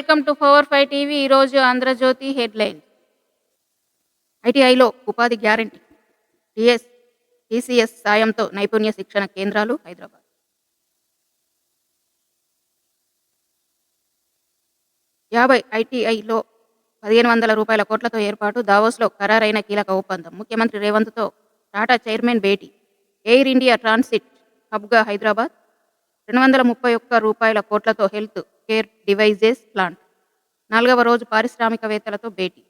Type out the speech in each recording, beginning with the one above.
Welcome to power five TV. ఈరోజు Andhra Jyothi headline. ఐటీఐలో ఉపాధి guarantee. TS TCS సాయంతో నైపుణ్య శిక్షణ కేంద్రాలు హైదరాబాద్. యాభై ఐటీఐలో పదిహేను వందల రూపాయల కోట్లతో ఏర్పాటు. దావోస్లో ఖరారైన కీలక ఒప్పందం. ముఖ్యమంత్రి రేవంత్తో టాటా చైర్మన్ భేటీ. ఎయిర్ ఇండియా ట్రాన్సిట్ హబ్గా హైదరాబాద్. రెండు వందల ముప్పై ఒక్క రూపాయల కోట్లతో హెల్త్ కేర్ డివైజెస్ ప్లాంట్. నాలుగవ రోజు పారిశ్రామికవేత్తలతో భేటీ.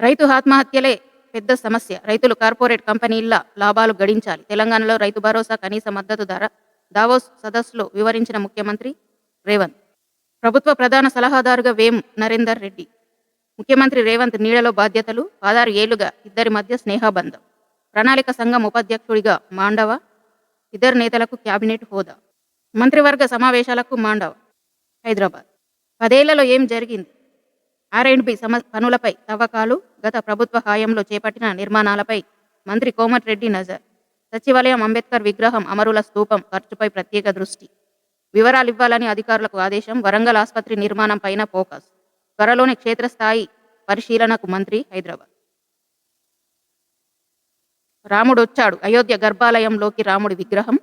రైతు ఆత్మహత్యలే పెద్ద సమస్య. రైతులు కార్పొరేట్ కంపెనీల లాభాలు గడించాలి. తెలంగాణలో రైతు భరోసా కనీస మద్దతు ధర. దావోస్ సదస్సులో వివరించిన ముఖ్యమంత్రి రేవంత్. ప్రభుత్వ ప్రధాన సలహాదారుగా వేం నరేందర్ రెడ్డి. ముఖ్యమంత్రి రేవంత్ నీడలో బాధ్యతలు పదహారు ఏళ్ళుగా ఇద్దరి మధ్య స్నేహబంధం. ప్రణాళిక సంఘం ఉపాధ్యక్షుడిగా మాండవ ఇద్దరు నేతలకు క్యాబినెట్ హోదా. మంత్రివర్గ సమావేశాలకు మాండవ. హైదరాబాద్. పదేళ్ళలో ఏం జరిగింది? ఆర్ అండ్ బి సమ పనులపై తవ్వకాలు గత ప్రభుత్వ హయాంలో చేపట్టిన నిర్మాణాలపై మంత్రి కోమటిరెడ్డి నజర్. సచివాలయం అంబేద్కర్ విగ్రహం అమరుల స్తూపం ఖర్చుపై ప్రత్యేక దృష్టి. వివరాలు ఇవ్వాలని అధికారులకు ఆదేశం వరంగల్ ఆసుపత్రి నిర్మాణం పైన ఫోకస్. త్వరలోనే క్షేత్రస్థాయి పరిశీలనకు మంత్రి హైదరాబాద్. రాముడొచ్చాడు. అయోధ్య గర్భాలయంలోకి రాముడి విగ్రహం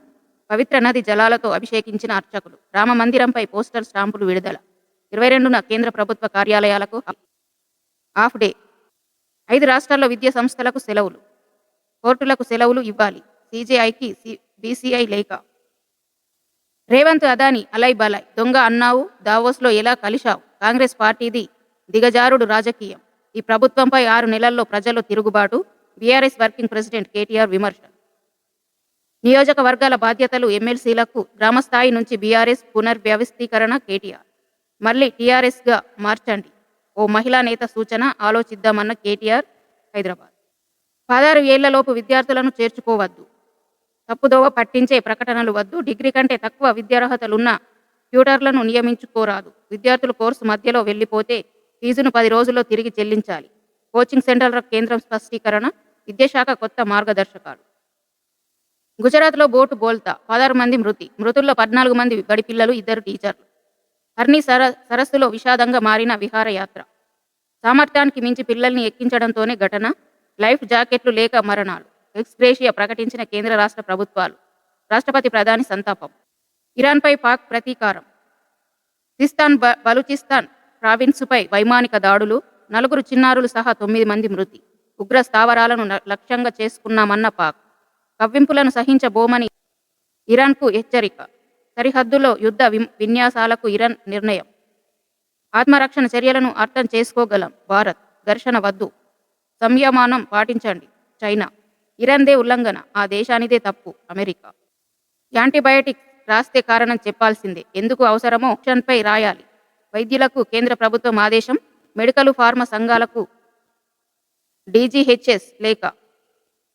పవిత్ర నది జలాలతో అభిషేకించిన అర్చకులు. రామ మందిరంపై పోస్టల్ స్టాంపులు విడుదల. ఇరవై రెండున కేంద్ర ప్రభుత్వ కార్యాలయాలకు హాఫ్ డే. ఐదు రాష్ట్రాల్లో విద్యా సంస్థలకు సెలవులు. కోర్టులకు సెలవులు ఇవ్వాలి. సీజేఐకి బీసీఐ లేఖ. రేవంత్ అదాని అలై బలై దొంగ అన్నావు దావోస్లో ఎలా కలిశావు? కాంగ్రెస్ పార్టీది దిగజారుడు రాజకీయం. ఈ ప్రభుత్వంపై ఆరు నెలల్లో ప్రజలు తిరుగుబాటు బీఆర్ఎస్ వర్కింగ్ ప్రెసిడెంట్ కేటీఆర్ విమర్శ. నియోజకవర్గాల బాధ్యతలు ఎమ్మెల్సీలకు గ్రామస్థాయి నుంచి బీఆర్ఎస్ పునర్వ్యవస్థీకరణ కేటీఆర్ మళ్ళీ టీఆర్ఎస్గా మార్చండి. ఓ మహిళా నేత సూచన ఆలోచిద్దామన్న కేటీఆర్ హైదరాబాద్. పదహారు ఏళ్ళలోపు విద్యార్థులను చేర్చుకోవద్దు. తప్పుదోవ పట్టించే ప్రకటనలు వద్దు. డిగ్రీ కంటే తక్కువ విద్యార్హతలున్న ట్యూటర్లను నియమించుకోరాదు. విద్యార్థులు కోర్సు మధ్యలో వెళ్ళిపోతే ఫీజును పది రోజుల్లో తిరిగి చెల్లించాలి. కోచింగ్ సెంటర్ల కేంద్రం స్పష్టీకరణ విద్యాశాఖ కొత్త మార్గదర్శకాలు. గుజరాత్లో బోటు బోల్తా పదహారు మంది మృతి మృతుల్లో పద్నాలుగు మంది బడి పిల్లలు ఇద్దరు టీచర్లు. హర్నీ సర సరస్సులో విషాదంగా మారిన విహారయాత్ర. సామర్థ్యానికి మించి పిల్లల్ని ఎక్కించడంతోనే ఘటన లైఫ్ జాకెట్లు లేక మరణాలు. ఎక్స్గ్రేషియా ప్రకటించిన కేంద్ర రాష్ట్ర ప్రభుత్వాలు. రాష్ట్రపతి ప్రధాని సంతాపం. ఇరాన్పై పాక్ ప్రతీకారం. సిస్తాన్ బ బలూచిస్తాన్ ప్రావిన్సుపై వైమానిక దాడులు నలుగురు చిన్నారులు సహా తొమ్మిది మంది మృతి. ఉగ్ర స్థావరాలను లక్ష్యంగా చేసుకున్నామన్న పాక్ కవ్వింపులను సహించబోమని ఇరాన్కు హెచ్చరిక. సరిహద్దులో యుద్ధ విన్యాసాలకు ఇరాన్ నిర్ణయం. ఆత్మరక్షణ చర్యలను అర్థం చేసుకోగలం. భారత్ ఘర్షణ వద్దు. సంయమానం పాటించండి. చైనా. ఇరాన్దే ఉల్లంఘన. ఆ దేశానిదే తప్పు. అమెరికా. యాంటీబయాటిక్ రాస్తే కారణం చెప్పాల్సిందే. ఎందుకు అవసరమో ఆప్షన్పై రాయాలి. వైద్యులకు కేంద్ర ప్రభుత్వం ఆదేశం? మెడికల్ ఫార్మా సంఘాలకు డీజీహెచ్ఎస్ లేక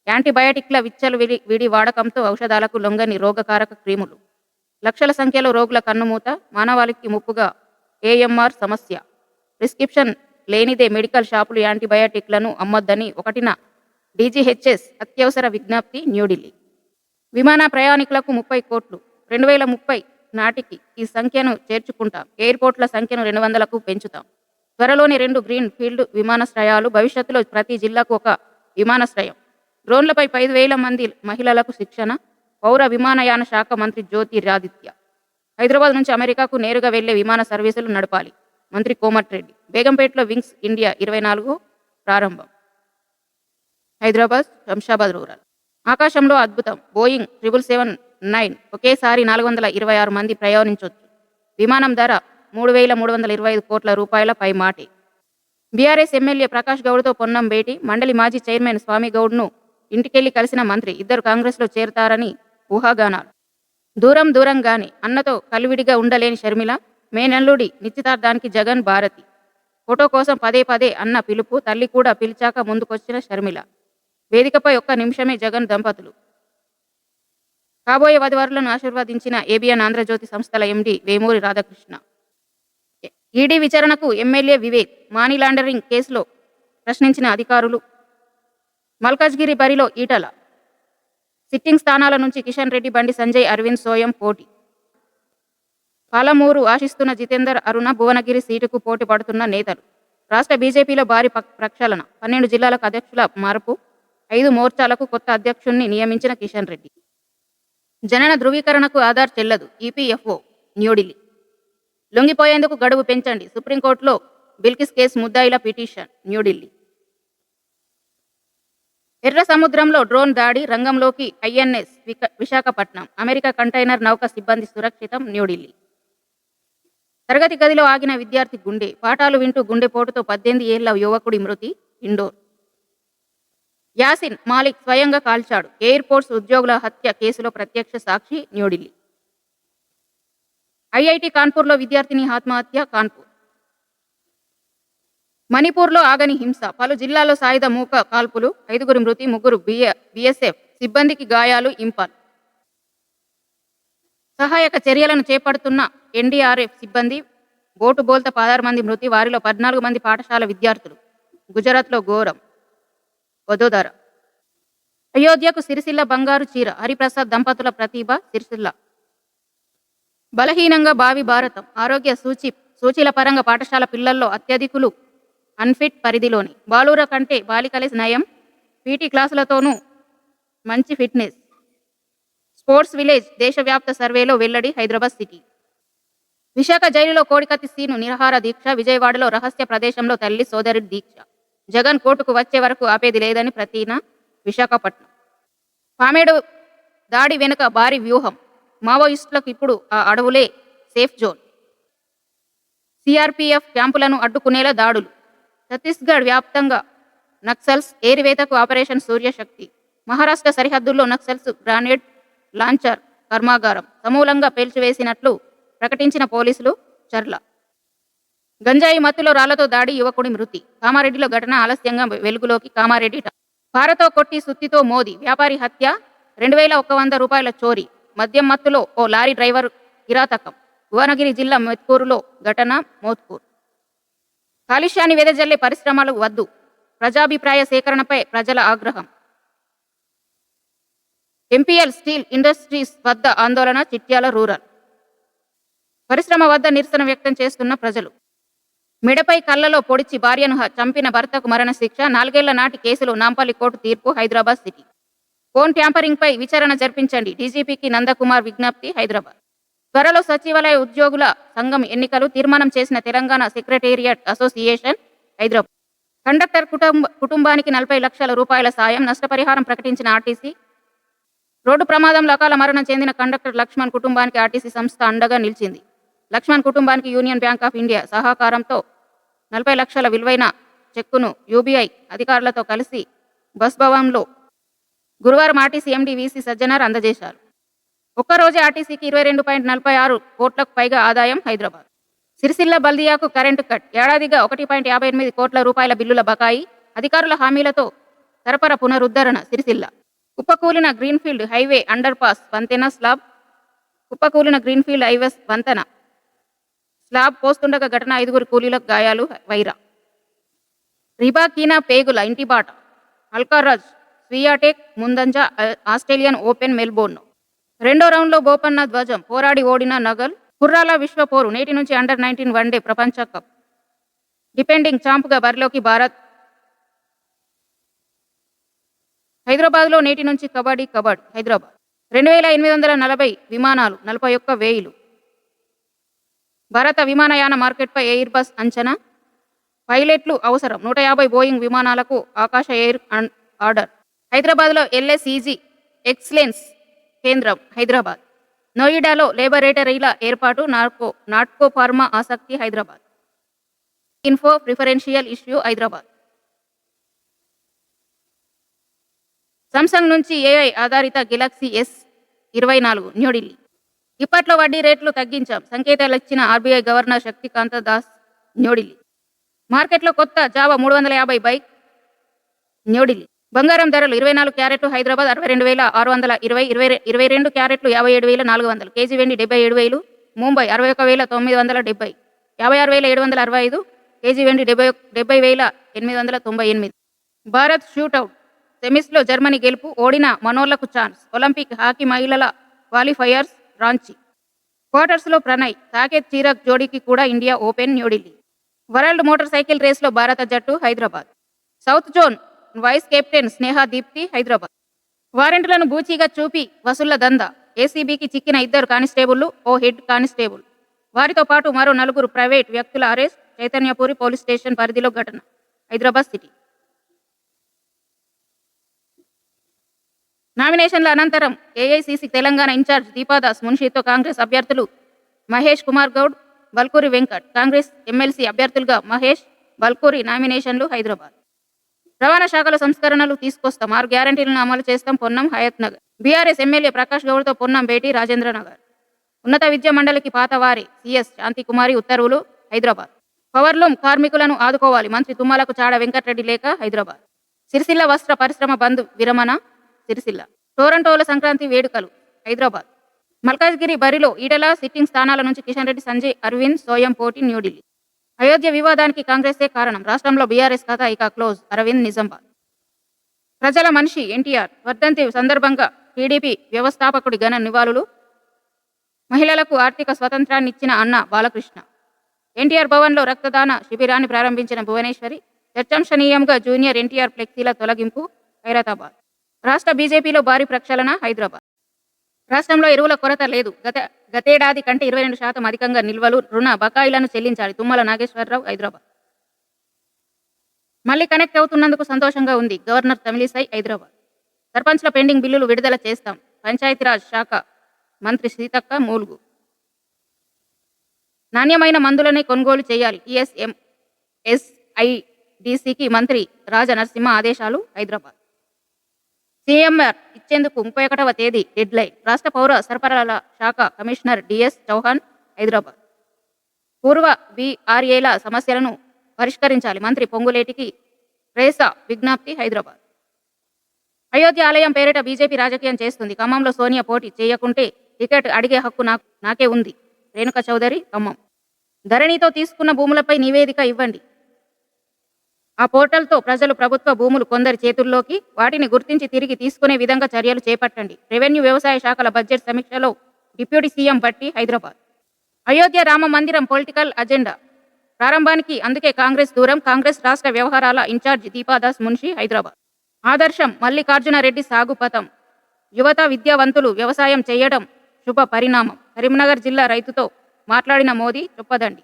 యాంటీబయాటిక్ల విచ్చలు విడి విడి వాడకంతో ఔషధాలకు లొంగని రోగకారక క్రీములు. లక్షల సంఖ్యలో రోగుల కన్నుమూత మానవాళికి ముప్పుగా ఏఎంఆర్ సమస్య. ప్రిస్క్రిప్షన్ లేనిదే మెడికల్ షాపులు యాంటీబయాటిక్లను అమ్మొద్దని ఒకటిన డీజీహెచ్ఎస్ అత్యవసర విజ్ఞప్తి న్యూఢిల్లీ. విమాన ప్రయాణికులకు ముప్పై కోట్లు. రెండు వేల ముప్పై నాటికి ఈ సంఖ్యను చేర్చుకుంటాం. ఎయిర్పోర్ట్ల సంఖ్యను రెండు వందలకు పెంచుతాం. త్వరలోని రెండు గ్రీన్ ఫీల్డ్ విమానాశ్రయాలు భవిష్యత్తులో ప్రతి జిల్లాకు ఒక విమానాశ్రయం. డ్రోన్లపై ఐదు వేల మంది మహిళలకు శిక్షణ పౌర విమానయాన శాఖ మంత్రి జ్యోతిరాదిత్య. హైదరాబాద్ నుంచి అమెరికాకు నేరుగా వెళ్ళే విమాన సర్వీసులు నడపాలి మంత్రి కోమటిరెడ్డి. బేగంపేటలో వింగ్స్ ఇండియా ఇరవై నాలుగు ప్రారంభం. హైదరాబాద్ శంషాబాద్ రూరల్. ఆకాశంలో అద్భుతం. బోయింగ్ ట్రిపుల్ సెవెన్ నైన్ ఒకేసారి నాలుగు వందల ఇరవై ఆరు మంది ప్రయాణించవచ్చు విమానం ధర మూడు వేల మూడు వందల ఇరవై ఐదు కోట్ల రూపాయల పై మాటే బీఆర్ఎస్ ఎమ్మెల్యే ప్రకాష్ గౌడ్తో పొన్నం భేటీ మండలి మాజీ చైర్మన్ స్వామి గౌడ్ను ఇంటికెళ్ళి కలిసిన మంత్రి ఇద్దరు కాంగ్రెస్లో చేరతారని ఊహాగానాలు. దూరం దూరంగానే అన్నతో కలివిడిగా ఉండలేని షర్మిల మేనల్లుడి నిశ్చితార్థానికి జగన్ భారతి. ఫోటో కోసం పదే పదే అన్న పిలుపు తల్లి కూడా పిలిచాక ముందుకొచ్చిన షర్మిల. వేదికపై ఒక్క నిమిషమే జగన్ దంపతులు. కాబోయే వధువరులను ఆశీర్వదించిన ఏబిఎన్ ఆంధ్రజ్యోతి సంస్థల ఎండి వేమూరి రాధాకృష్ణ. ఈడీ విచారణకు ఎమ్మెల్యే వివేక్ మానీ లాండరింగ్ కేసులో ప్రశ్నించిన అధికారులు. మల్కాజ్గిరి బరిలో ఈటల. సిట్టింగ్ స్థానాల నుంచి కిషన్ రెడ్డి బండి సంజయ్ అరవింద్ సోయం పోటీ. పాలమూరు ఆశిస్తున్న జితేందర్ అరుణ భువనగిరి సీటుకు పోటీ పడుతున్న నేతలు. రాష్ట్ర బీజేపీలో భారీ ప్రక్షాళన. పన్నెండు జిల్లాలకు అధ్యక్షుల మార్పు. ఐదు మోర్చాలకు కొత్త అధ్యక్షుణ్ణి నియమించిన కిషన్ రెడ్డి. జనన ధృవీకరణకు ఆధార్ చెల్లదు. ఈపీఎఫ్ఓ న్యూఢిల్లీ. లొంగిపోయేందుకు గడువు పెంచండి. సుప్రీంకోర్టులో బిల్కిస్ కేసు ముద్దాయిల పిటిషన్ న్యూఢిల్లీ. ఎర్ర సముద్రంలో డ్రోన్ దాడి రంగంలోకి ఐఎన్ఎస్ విక- విశాఖపట్నం. అమెరికా కంటైనర్ నౌక సిబ్బంది సురక్షితం న్యూఢిల్లీ. తరగతి గదిలో ఆగిన విద్యార్థి గుండె. పాఠాలు వింటూ గుండెపోటుతో పద్దెనిమిది ఏళ్ళ యువకుడి మృతి ఇండోర్. యాసిన్ మాలిక్ స్వయంగా కాల్చాడు. ఎయిర్పోర్ట్స్ ఉద్యోగుల హత్య కేసులో ప్రత్యక్ష సాక్షి న్యూఢిల్లీ. ఐఐటి కాన్పూర్లో విద్యార్థిని ఆత్మహత్య కాన్పూర్. మణిపూర్లో ఆగని హింస పలు జిల్లాల్లో సాయుధ మూక కాల్పులు ఐదుగురు మృతి ముగ్గురు బిఎస్ఎఫ్ సిబ్బందికి గాయాలు ఇంపాల్. సహాయక చర్యలను చేపడుతున్న ఎన్డీఆర్ఎఫ్ సిబ్బంది బోటు బోల్త పదహారు మంది మృతి వారిలో పద్నాలుగు మంది పాఠశాల విద్యార్థులు. గుజరాత్లో ఘోరం. వదోదర. అయోధ్యకు సిరిసిల్ల బంగారు చీర హరిప్రసాద్ దంపతుల ప్రతిభ సిరిసిల్ల. బలహీనంగా భావి భారతం ఆరోగ్య సూచి సూచీల పరంగా పాఠశాల పిల్లల్లో అత్యధికులు అన్ఫిట్ పరిధిలోని. బాలుర కంటే బాలికలే నయం. పీటీ క్లాసులతోనూ మంచి ఫిట్నెస్. స్పోర్ట్స్ విలేజ్ దేశవ్యాప్త సర్వేలో వెల్లడి హైదరాబాద్ సిటీ. విశాఖ జైలులో కోడికత్తి సీను నిరహార దీక్ష విజయవాడలో రహస్య ప్రదేశంలో తల్లి సోదరి దీక్ష. జగన్ కోర్టుకు వచ్చే వరకు ఆపేది లేదని ప్రతీన విశాఖపట్నం. పామేడు దాడి వెనుక భారీ వ్యూహం. మావోయిస్టులకు ఇప్పుడు ఆ అడవులే సేఫ్ జోన్. సిఆర్పిఎఫ్ క్యాంపులను అడ్డుకునేలా దాడులు. ఛత్తీస్గఢ్ వ్యాప్తంగా నక్సల్స్ ఏరివేతకు ఆపరేషన్ సూర్యశక్తి. మహారాష్ట్ర సరిహద్దుల్లో నక్సల్స్ గ్రానేడ్ లాంచర్ కర్మాగారం సమూలంగా పేల్చివేసినట్లు ప్రకటించిన పోలీసులు చర్ల. గంజాయి మత్తులో రాళ్ళతో దాడి యువకుడి మృతి. కామారెడ్డిలో ఘటన ఆలస్యంగా వెలుగులోకి కామారెడ్డి పారతో కొట్టి సుత్తితో మోది వ్యాపారి హత్య రెండు వేల ఒక్క వంద రూపాయల చోరీ. మద్యం మత్తులో ఓ లారీ డ్రైవర్ కిరాతకం. భువనగిరి జిల్లా మెత్కూరులో ఘటన మోత్కూర్. కాలుష్యాన్ని వెదజల్లే పరిశ్రమలు వద్దు. ప్రజాభిప్రాయ సేకరణపై ప్రజల ఆగ్రహం. ఎంపీఎల్ స్టీల్ ఇండస్ట్రీస్ వద్ద ఆందోళన చిట్యాల రూరల్. పరిశ్రమ వద్ద నిరసన వ్యక్తం చేస్తున్న ప్రజలు. మెడపై కళ్ళలో పొడిచి భార్యను చంపిన భర్తకు మరణశిక్ష నాలుగేళ్ళ నాటి కేసులో నాంపల్లి కోర్టు తీర్పు హైదరాబాద్ సిటీ. ఫోన్ ట్యాంపరింగ్ పై విచారణ జరిపించండి. డీజీపీకి నందకుమార్ విజ్ఞప్తి హైదరాబాద్. త్వరలో సచివాలయ ఉద్యోగుల సంఘం ఎన్నికలు తీర్మానం చేసిన Telangana secretariat association Hyderabad. Conductor కుటుంబ కుటుంబానికి నలభై లక్షల రూపాయల సాయం నష్టపరిహారం ప్రకటించిన ఆర్టీసీ. రోడ్డు ప్రమాదంలో అకాల మరణం చెందిన కండక్టర్ లక్ష్మణ్ కుటుంబానికి ఆర్టీసీ సంస్థ అండగా నిలిచింది. లక్ష్మణ్ కుటుంబానికి యూనియన్ బ్యాంక్ ఆఫ్ ఇండియా సహకారంతో నలభై లక్షల విలువైన చెక్కును యూబీఐ అధికారులతో కలిసి బస్ భవన్లో గురువారం ఆర్టీసీ ఎండీ వీసీ సజ్జనార్ అందజేశారు. ఒక్కరోజే ఆర్టీసీకి ఇరవై రెండు పాయింట్ నలభై ఆరు కోట్లకు పైగా ఆదాయం హైదరాబాద్. సిరిసిల్ల బల్దియాకు కరెంటు కట్. ఏడాదిగా ఒకటి పాయింట్ యాభై ఎనిమిది కోట్ల రూపాయల బిల్లుల బకాయి. అధికారుల హామీలతో సరఫరా పునరుద్ధరణ సిరిసిల్ల. కుప్పకూలిన గ్రీన్ఫీల్డ్ హైవే అండర్ పాస్ వంతెన స్లాబ్. కుప్పకూలిన గ్రీన్ఫీల్డ్ హైవేస్ వంతెన స్లాబ్ పోస్తుండగా ఘటన ఐదుగురు కూలీలకు గాయాలు వైరా. రిబాకీనా పేగుల ఇంటిబాట అల్కారాజ్ స్వియాటెక్ ముందంజ ఆస్ట్రేలియన్ ఓపెన్ మెల్బోర్న్. రెండో రౌండ్లో బోపన్న ధ్వజం పోరాడి ఓడిన నగల్ కుర్రాల విశ్వ పోరు నేటి నుంచి అండర్ నైన్టీన్ వన్డే ప్రపంచ కప్. డిపెండింగ్ ఛాంప్గా బరిలోకి భారత్. హైదరాబాద్లో నేటి నుంచి కబడ్డీ కబడ్డీ హైదరాబాద్. రెండు వేల ఎనిమిది వందల నలభై విమానాలు నలభై ఒక్క వేయిలు. భారత విమానయాన మార్కెట్పై ఎయిర్ బస్ అంచనా. పైలట్లు అవసరం నూట యాభై బోయింగ్ విమానాలకు ఆకాశ ఎయిర్ ఆర్డర్. హైదరాబాద్లో ఎల్ఎస్ఈజీ ఎక్సలెన్స్ కేంద్రం హైదరాబాద్. నోయిడాలో లేబరేటరీల ఏర్పాటు నార్కో నాట్కో ఫార్మా ఆసక్తి Hyderabad. Info preferential issue Hyderabad. Samsung నుంచి ఏఐ ఆధారిత గెలాక్సీ ఎస్ ఇరవై నాలుగు న్యూఢిల్లీ. ఇప్పట్లో వడ్డీ రేట్లు తగ్గించాం. సంకేతాలు ఇచ్చిన ఆర్బీఐ గవర్నర్ శక్తికాంత దాస్ న్యూఢిల్లీ. మార్కెట్లో కొత్త జావా మూడు వందల యాభై బైక్ న్యూఢిల్లీ. బంగారం ధరలు ఇరవై నాలుగు క్యారెట్లు హైదరాబాద్ అరవై రెండు వేల ఆరు వందల ఇరవై ఇరవై ఇరవై రెండు క్యారెట్లు యాభై ఏడు వేల నాలుగు వందలు. కేజీ వెండి డెబ్బై ఏడు వేలు. ముంబై అరవై ఒక వేల తొమ్మిది వందల డెబ్బై. యాభై ఆరు వేల ఏడు వందల అరవై ఐదు. కేజీ వెండి డెబ్బై డెబ్బై వేల ఎనిమిది వందల తొంభై ఎనిమిది. భారత్ షూటౌట్. సెమీస్లో జర్మనీ గెలుపు. ఓడిన మనోళ్ళకు ఛాన్స్. ఒలింపిక్ హాకీ మహిళల క్వాలిఫైయర్స్ రాంచీ. క్వార్టర్స్లో ప్రణయ్. సాకేత్ చీరక్ జోడీకి కూడా India open New Delhi. World motorcycle రేస్లో భారత జట్టు Hyderabad. South zone vice captain Sneha Deepthi Hyderabad. వారెంట్లను బూచీగా చూపి వసూళ్ళ దందా ఏసీబీకి చిక్కిన ఇద్దరు కానిస్టేబుళ్ళు ఓ హెడ్ కానిస్టేబుల్. వారితో పాటు మరో నలుగురు ప్రైవేట్ వ్యక్తుల అరెస్ట్ చైతన్యపూరి పోలీస్ స్టేషన్ పరిధిలో ఘటన. హైదరాబాద్ సిటీ. నామినేషన్ల అనంతరం ఏఐసిసి తెలంగాణ ఇన్ఛార్జ్ దీపాదాస్ మున్షితో కాంగ్రెస్ అభ్యర్థులు మహేష్ కుమార్ గౌడ్ బల్కూరి వెంకట్. కాంగ్రెస్ ఎమ్మెల్సీ అభ్యర్థులుగా మహేష్ బల్కూరి నామినేషన్లు హైదరాబాద్. రవాణా శాఖల సంస్కరణలు తీసుకొస్తాం. ఆరు గ్యారంటీలను అమలు చేస్తాం. పొన్నం హయత్ నగర్. బీఆర్ఎస్ ఎమ్మెల్యే ప్రకాష్ గౌడ్తో పొన్నం భేటీ రాజేంద్ర నగర్. ఉన్నత విద్యా మండలికి పాతవారి సిఎస్ శాంతికుమారి ఉత్తర్వులు హైదరాబాద్. పవర్లూమ్ కార్మికులను ఆదుకోవాలి. మంత్రి తుమ్మలకు చాడ వెంకటరెడ్డి లేఖ హైదరాబాద్. సిరిసిల్ల వస్త్ర పరిశ్రమ బంద్ విరమణ సిరిసిల్ల. టోరంటోల సంక్రాంతి వేడుకలు హైదరాబాద్. మల్కాజ్గిరి బరిలో ఈటల సిట్టింగ్ స్థానాల నుంచి కిషన్ రెడ్డి సంజయ్ అరవింద్ సోయం పోటీ న్యూఢిల్లీ. అయోధ్య వివాదానికి కాంగ్రెసే కారణం. రాష్ట్రంలో బీఆర్ఎస్ ఖాతా ఇక క్లోజ్. అరవింద్ నిజామాబాద్ ప్రజల మనిషి ఎన్టీఆర్. వర్ధంతి సందర్భంగా టీడీపీ వ్యవస్థాపకుడి ఘన నివాళులు. మహిళలకు ఆర్థిక స్వతంత్రాన్ని ఇచ్చిన అన్న బాలకృష్ణ. ఎన్టీఆర్ భవన్లో రక్తదాన శిబిరాన్ని ప్రారంభించిన భువనేశ్వరి. చర్చంశనీయంగా జూనియర్ ఎన్టీఆర్ ఫ్లెక్సీల తొలగింపు హైదరాబాద్. రాష్ట్ర బీజేపీలో భారీ ప్రక్షాళన హైదరాబాద్. రాష్ట్రంలో ఎరువుల కొరత లేదు. గత గతేడాది కంటే ఇరవై రెండు శాతం అధికంగా నిల్వలు రుణ బకాయిలను చెల్లించాలి. తుమ్మల నాగేశ్వరరావు హైదరాబాద్. మళ్ళీ కనెక్ట్ అవుతున్నందుకు సంతోషంగా ఉంది. గవర్నర్ తమిళిసై హైదరాబాద్. సర్పంచ్ల పెండింగ్ బిల్లులు విడుదల చేస్తాం. పంచాయతీరాజ్ శాఖ మంత్రి సీతక్క మూలుగు. నాణ్యమైన మందులనే కొనుగోలు చేయాలి. ఈఎస్ఎం ఎస్ఐడిసికి మంత్రి రాజ నరసింహ ఆదేశాలు హైదరాబాద్. సీఎంఆర్ ఇచ్చేందుకు ముప్పై ఒకటవ తేదీ డెడ్ లైన్ రాష్ట్ర పౌర సరఫరాల శాఖ కమిషనర్ డిఎస్ చౌహాన్ హైదరాబాద్. పూర్వ బీఆర్ఏల సమస్యలను పరిష్కరించాలి మంత్రి పొంగులేటికి రేసా విజ్ఞప్తి హైదరాబాద్. అయోధ్య ఆలయం పేరిట బీజేపీ రాజకీయం చేస్తుంది. ఖమ్మంలో సోనియా పోటీ చేయకుంటే టికెట్ అడిగే హక్కు నాకు నాకే ఉంది. రేణుక చౌదరి ఖమ్మం. ధరణితో తీసుకున్న భూములపై నివేదిక ఇవ్వండి. ఆ పోర్టల్తో ప్రజలు ప్రభుత్వ భూములు కొందరి చేతుల్లోకి వాటిని గుర్తించి తిరిగి తీసుకునే విధంగా చర్యలు చేపట్టండి. రెవెన్యూ వ్యవసాయ శాఖల బడ్జెట్ సమీక్షలో డిప్యూటీ సీఎం బట్టి హైదరాబాద్. అయోధ్య రామ మందిరం పొలిటికల్ అజెండా. ప్రారంభానికి అందుకే కాంగ్రెస్ దూరం కాంగ్రెస్ రాష్ట్ర వ్యవహారాల ఇన్ఛార్జ్ దీపాదాస్ మున్షి హైదరాబాద్. ఆదర్శం మల్లికార్జున రెడ్డి సాగు యువత విద్యావంతులు వ్యవసాయం చేయడం శుభ పరిణామం. కరీంనగర్ జిల్లా రైతుతో మాట్లాడిన మోదీ చొప్పదండి.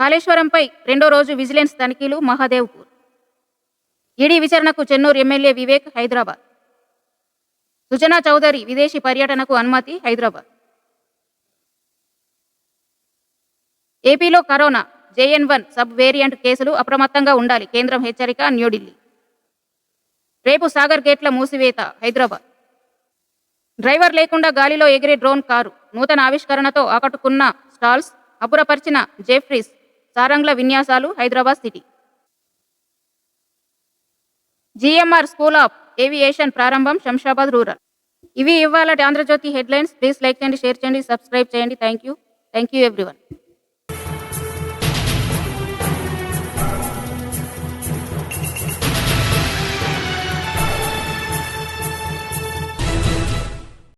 కాళేశ్వరంపై రెండో రోజు విజిలెన్స్ తనిఖీలు మహాదేవ్పూర్. ఈడీ విచారణకు చెన్నూరు ఎమ్మెల్యే వివేక్ హైదరాబాద్. సుజనా చౌదరి విదేశీ పర్యటనకు అనుమతి హైదరాబాద్. ఏపీలో corona JN one sub variant కేసులు అప్రమత్తంగా ఉండాలి. కేంద్రం హెచ్చరిక న్యూఢిల్లీ. రేపు సాగర్ గేట్ల మూసివేత హైదరాబాద్. డ్రైవర్ లేకుండా గాలిలో ఎగిరే డ్రోన్ కారు. నూతన ఆవిష్కరణతో ఆకట్టుకున్న స్టాల్స్ అపురపరిచిన జేఫ్రీస్ సారంగ్ల విన్యాసాలు Hyderabad city. GMR school of aviation ప్రారంభం శంషాబాద్ రూరల్. ఇవి ఇవాళ ఆంధ్రజ్యోతి హెడ్లైన్స్. ప్లీజ్ లైక్ చేయండి షేర్ చేయండి సబ్స్క్రైబ్ చేయండి. Thank you thank you everyone.